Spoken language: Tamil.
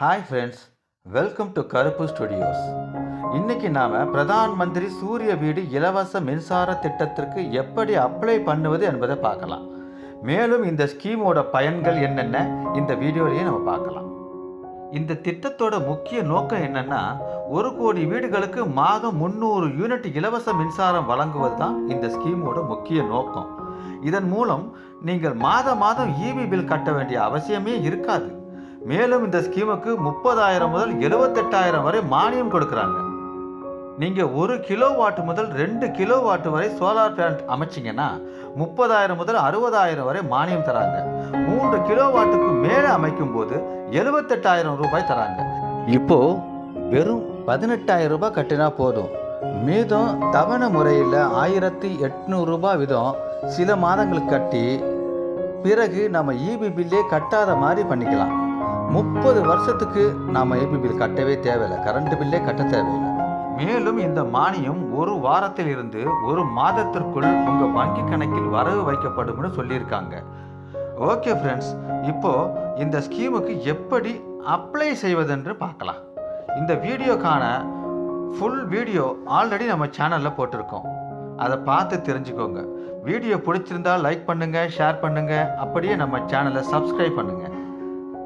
Hi friends welcome to Karuppu studios இன்னைக்கு நாம் பிரதான் மந்திரி சூரிய வீடு இலவச மின்சார திட்டத்திற்கு எப்படி அப்ளை பண்ணுவது என்பதை பார்க்கலாம். மேலும் இந்த ஸ்கீமோட பயன்கள் என்னென்ன இந்த வீடியோலையே நம்ம பார்க்கலாம். இந்த திட்டத்தோட முக்கிய நோக்கம் என்னென்னா ஒரு கோடி வீடுகளுக்கு மாதம் முந்நூறு யூனிட் இலவச மின்சாரம் வழங்குவது தான் இந்த ஸ்கீமோட முக்கிய நோக்கம். இதன் மூலம் நீங்கள் மாத மாதம் இபி பில் கட்ட வேண்டிய அவசியமே இருக்காது. மேலும் இந்த ஸ்கீமுக்கு முப்பதாயிரம் முதல் எழுபத்தெட்டாயிரம் வரை மானியம் கொடுக்குறாங்க. நீங்கள் ஒரு கிலோ வாட் முதல் ரெண்டு கிலோ வாட் வரை சோலார் பிளான்ட் அமைச்சிங்கன்னா முப்பதாயிரம் முதல் அறுபதாயிரம் வரை மானியம் தராங்க. மூன்று கிலோ வாட்டுக்கு மேலே அமைக்கும் போது எழுபத்தெட்டாயிரம் ரூபாய் தராங்க. இப்போ வெறும் பதினெட்டாயிரம் ரூபாய் கட்டினா போதும். மீதம் தவணை முறையில் ஆயிரத்தி எட்நூறு ரூபாய் வீதம் சில மாதங்களுக்கு கட்டி பிறகு நம்ம இபி பில்லே கட்டாத மாதிரி பண்ணிக்கலாம். முப்பது வருஷத்துக்கு நாம் ஏபி பில் கட்டவே தேவையில்லை. கரண்ட் பில்லே கட்ட தேவையில்லை. மேலும் இந்த மானியம் ஒரு வாரத்தில் இருந்து ஒரு மாதத்திற்குள் உங்கள் வங்கி கணக்கில் வரவு வைக்கப்படும்னு சொல்லியிருக்காங்க. ஓகே ஃப்ரெண்ட்ஸ் இப்போ இந்த ஸ்கீமுக்கு எப்படி அப்ளை செய்வதென்று பார்க்கலாம். இந்த வீடியோக்கான ஃபுல் வீடியோ ஆல்ரெடி நம்ம சேனலில் போட்டிருக்கோம். அதை பார்த்து தெரிஞ்சுக்கோங்க. வீடியோ பிடிச்சிருந்தா லைக் பண்ணுங்கள் ஷேர் பண்ணுங்கள் அப்படியே நம்ம சேனலை சப்ஸ்கிரைப் பண்ணுங்கள்